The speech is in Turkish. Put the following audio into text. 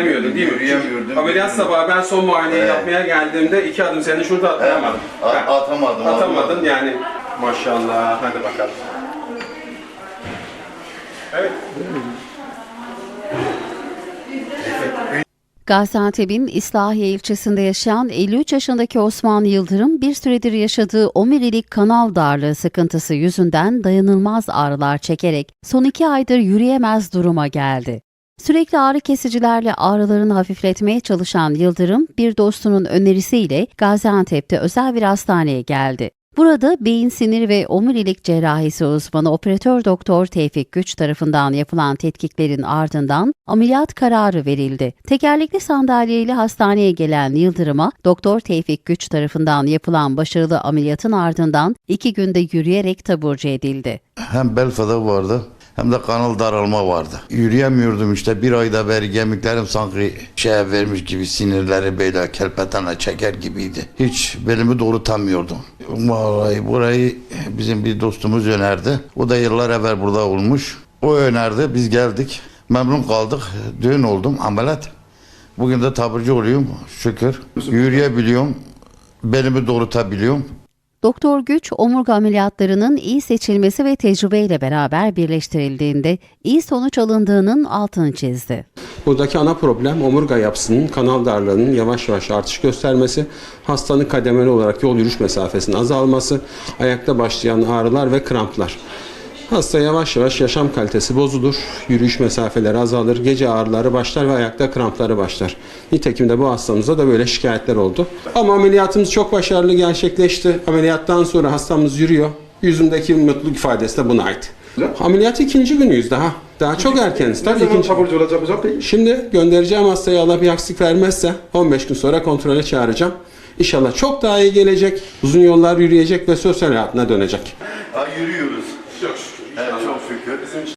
Yürüyemiyordun değil mi? Yürüyemiyordum. Ameliyat sabahı ben son muayeneyi Evet. yapmaya geldiğimde iki adım seni şurada atamadım. A- atamadım. Atamadın yani. Maşallah. Hadi bakalım. Evet. Gaziantep'in İslahiye ilçesinde yaşayan 53 yaşındaki Osman Yıldırım bir süredir yaşadığı omurilik kanal darlığı sıkıntısı yüzünden dayanılmaz ağrılar çekerek son iki aydır yürüyemez duruma geldi. Sürekli ağrı kesicilerle ağrılarını hafifletmeye çalışan Yıldırım bir dostunun önerisiyle Gaziantep'te özel bir hastaneye geldi. Burada beyin sinir ve omurilik cerrahisi uzmanı operatör doktor Tevfik Güç tarafından yapılan tetkiklerin ardından ameliyat kararı verildi. Tekerlekli sandalyeyle hastaneye gelen Yıldırım'a doktor Tevfik Güç tarafından yapılan başarılı ameliyatın ardından iki günde yürüyerek taburcu edildi. Hem bel fıtığı vardı hem de kanal daralma vardı. Yürüyemiyordum işte bir ayda beri kemiklerim sanki şeye vermiş gibi sinirleri böyle kelpetene çeker gibiydi. Hiç belimi doğrultamıyordum. Vallahi burayı bizim bir dostumuz önerdi. O da yıllar evvel burada olmuş. O önerdi biz geldik. Memnun kaldık. Düğün oldum ameliyat. Bugün de taburcu oluyorum şükür. Yürüyebiliyorum. Belimi doğrultabiliyorum. Doktor Güç, omurga ameliyatlarının iyi seçilmesi ve tecrübeyle beraber birleştirildiğinde iyi sonuç alındığının altını çizdi. Buradaki ana problem omurga yapısının kanal darlığının yavaş yavaş artış göstermesi, hastanın kademeli olarak yol yürüyüş mesafesinin azalması, ayakta başlayan ağrılar ve kramplar. Hasta yavaş yavaş yaşam kalitesi bozulur, yürüyüş mesafeleri azalır, gece ağrıları başlar ve ayakta krampları başlar. Nitekim de bu hastamızda da böyle şikayetler oldu. Ama ameliyatımız çok başarılı gerçekleşti. Ameliyattan sonra hastamız yürüyor. Yüzündeki mutluluk ifadesi de buna ait. Ameliyat ikinci günüyüz daha. Daha çok erkeniz. Ne Tabii zaman ikinci. taburcu olacak hocam? Şimdi göndereceğim hastayı Allah bir aksilik vermezse 15 gün sonra kontrole çağıracağım. İnşallah çok daha iyi gelecek, uzun yollar yürüyecek ve sosyal hayatına dönecek. Ha, yürüyoruz. Çok